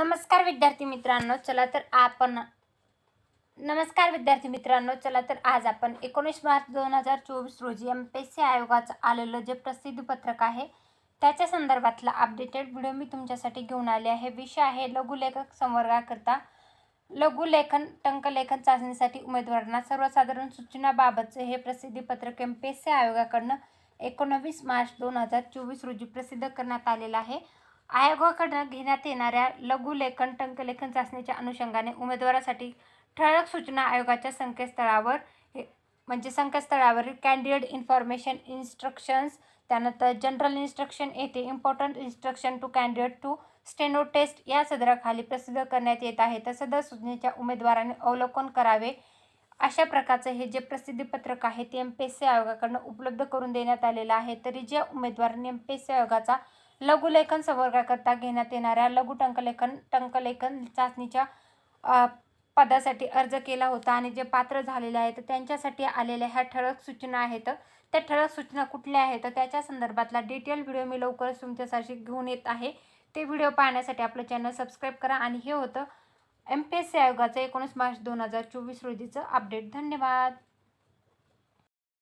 नमस्कार विद्यार्थी मित्रांनो चला तर आपण नमस्कार विद्यार्थी मित्रांनो चला तर आज आपण एकोणीस मार्च दोन हजार चोवीस रोजी एम पी एस सी आयोगाचं आलेलं जे प्रसिद्धीपत्रक आहे त्याच्या संदर्भातला अपडेटेड व्हिडिओ मी तुमच्यासाठी घेऊन आले आहे. विषय आहे लघुलेखक संवर्गाकरता. लघुलेखन टंकलेखन चाचणीसाठी उमेदवारांना सर्वसाधारण सूचनाबाबतचं हे प्रसिद्धीपत्रक एम पी एस सी आयोगाकडनं एकोणवीस मार्च दोन हजार चोवीस रोजी प्रसिद्ध करण्यात आलेलं आहे. आयोगाकडनं घेण्यात येणाऱ्या लघुलेखन टंकलेखन चाचणीच्या अनुषंगाने उमेदवारासाठी ठळक सूचना आयोगाच्या संकेतस्थळावर हे म्हणजे संकेतस्थळावरील कॅन्डिडेट इन्फॉर्मेशन इन्स्ट्रक्शन्स त्यानंतर जनरल इन्स्ट्रक्शन येथे important instruction to candidate to steno test या सदराखाली प्रसिद्ध करण्यात येत आहे. तर सदर सूचनेच्या उमेदवाराने अवलोकन करावे. अशा प्रकारचं हे जे प्रसिद्धीपत्रक आहे ते एम पी एस सी आयोगाकडनं उपलब्ध करून देण्यात आलेलं आहे. तरी ज्या उमेदवारांनी एम पी एस सी आयोगाचा लघुलेखन संवर्गाकरता घेण्यात येणाऱ्या लघु टंकलेखन टंकलेखन चाचणीच्या पदासाठी अर्ज केला होता आणि जे पात्र झालेले आहेत त्यांच्यासाठी आलेल्या ह्या ठळक सूचना आहेत. त्या ठळक सूचना कुठल्या आहेत? त्याच्या संदर्भातला डिटेल व्हिडिओ मी लवकरच तुमच्यासाठी घेऊन येत आहे. ते व्हिडिओ पाहण्यासाठी आपलं चॅनल सबस्क्राईब करा आणि हे होतं एम पी एस सी आयोगाचं एकोणीस मार्च दोन हजार चोवीस रोजीचं अपडेट. धन्यवाद.